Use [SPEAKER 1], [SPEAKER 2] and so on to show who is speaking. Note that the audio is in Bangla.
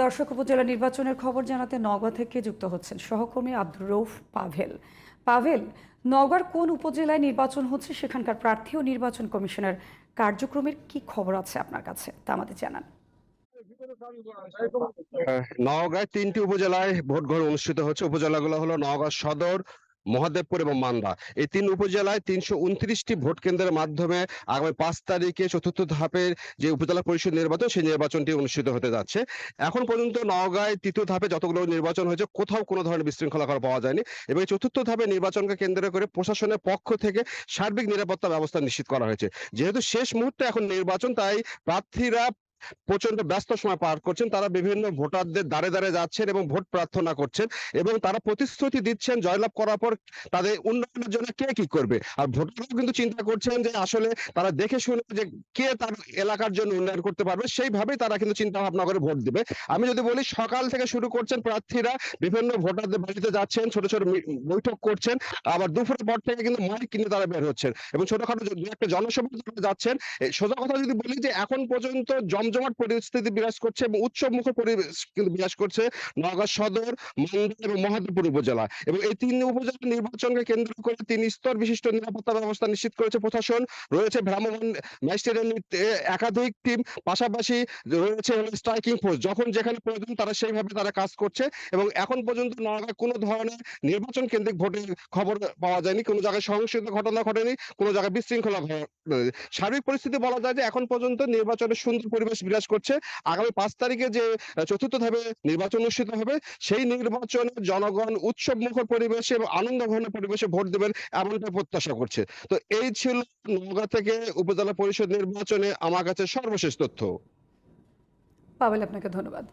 [SPEAKER 1] দর্শক উপজেলা নির্বাচনের খবর জানাতে নওগাঁ থেকে যুক্ত হচ্ছেন সহকর্মী আব্দুর রৌফ পাভেল। পাভেল, নওগাঁর কোন উপজেলায় নির্বাচন হচ্ছে? সেখানকার প্রার্থী ও নির্বাচন কমিশনের কার্যক্রমের কি খবর আছে আপনার কাছে? তা আমাদের জানান।
[SPEAKER 2] নওগাঁয় তিনটি উপজেলায় ভোট গ্রহণ অনুষ্ঠিত হচ্ছে। উপজেলাগুলো হলো নওগাঁ সদর মহাদেবপুর এবং মান্দা এই তিন উপজেলায় তিনশো উনত্রিশটি ভোট কেন্দ্রের মাধ্যমে আগামী পাঁচ তারিখে চতুর্থ ধাপের যে উপজেলা পরিষদ নির্বাচন, সেই নির্বাচনটি অনুষ্ঠিত হতে যাচ্ছে। এখন পর্যন্ত নওগাঁয় তৃতীয় ধাপে যতগুলো নির্বাচন হয়েছে, কোথাও কোনো ধরনের বিশৃঙ্খলা করা পাওয়া যায়নি। এবং চতুর্থ ধাপে নির্বাচনকে কেন্দ্র করে প্রশাসনের পক্ষ থেকে সার্বিক নিরাপত্তা ব্যবস্থা নিশ্চিত করা হয়েছে। যেহেতু শেষ মুহূর্তে এখন নির্বাচন, তাই প্রার্থীরা প্রচণ্ড ব্যস্ত সময় পার করছেন। তারা বিভিন্ন ভোটারদের দ্বারে দ্বারে যাচ্ছেন এবং ভোট প্রার্থনা করছেন এবং তারা প্রতিশ্রুতি দিচ্ছেন জয়লাভ করার পর তাদের উন্নয়নের জন্য কে কি করবে। আর ভোটাররাও কিন্তু চিন্তা করছেন যে আসলে তারা দেখে শুনে যে কে তার এলাকার জন্য উন্নয়ন করতে পারবে, সেইভাবেই তারা কিন্তু চিন্তা ভাবনা করে ভোট দিবে। আমি যদি বলি, সকাল থেকে শুরু করছেন প্রার্থীরা, বিভিন্ন ভোটারদের বাড়িতে যাচ্ছেন, ছোট ছোট বৈঠক করছেন, আবার দুপুরের পর থেকে কিন্তু মাইক কিনে তারা বের হচ্ছেন এবং ছোটখাটো দু একটা জনসভা যাচ্ছেন। সোজা কথা যদি বলি যে এখন পর্যন্ত জমজমাট পরিস্থিতি বিরাজ করছে এবং উৎসব মুখর পরিবেশ বিরাজ করছে নওগাঁ সদর মান্দা এবং মহাদেবপুর উপজেলা এবং এই তিন উপজেলা নির্বাচনকে কেন্দ্র করে তিন স্তর বিশিষ্ট নিরাপত্তা ব্যবস্থা নিশ্চিত করেছে প্রশাসন। রয়েছে ভ্রাম্যমাণ ম্যাজিস্ট্রেটের একাধিক টিম, পাশাপাশি রয়েছে স্ট্রাইকিং ফোর্স। যখন যেখানে প্রয়োজন তারা সেইভাবে তারা কাজ করছে এবং এখন পর্যন্ত নওগাঁ কোনো ধরনের নির্বাচন কেন্দ্রিক ভোটের খবর পাওয়া যায়নি। কোনো জায়গায় সহিংসত ঘটনা ঘটেনি, কোনো জায়গায় বিশৃঙ্খলা সার্বিক পরিস্থিতি বলা যায় যে এখন পর্যন্ত নির্বাচনের সুন্দর পরিবেশ বিরাজ করছে। আগামী পাঁচ তারিখে যে চতুর্থ ধাপে নির্বাচন অনুষ্ঠিত হবে, সেই নির্বাচনে জনগণ উৎসব মুখর পরিবেশে এবং আনন্দ ঘন পরিবেশে ভোট দেবেন এমনটা প্রত্যাশা করছে। তো এই ছিল নওগাঁ থেকে উপজেলা পরিষদ নির্বাচনে আমার কাছে সর্বশেষ তথ্য।
[SPEAKER 1] পাবেল, আপনাকে ধন্যবাদ।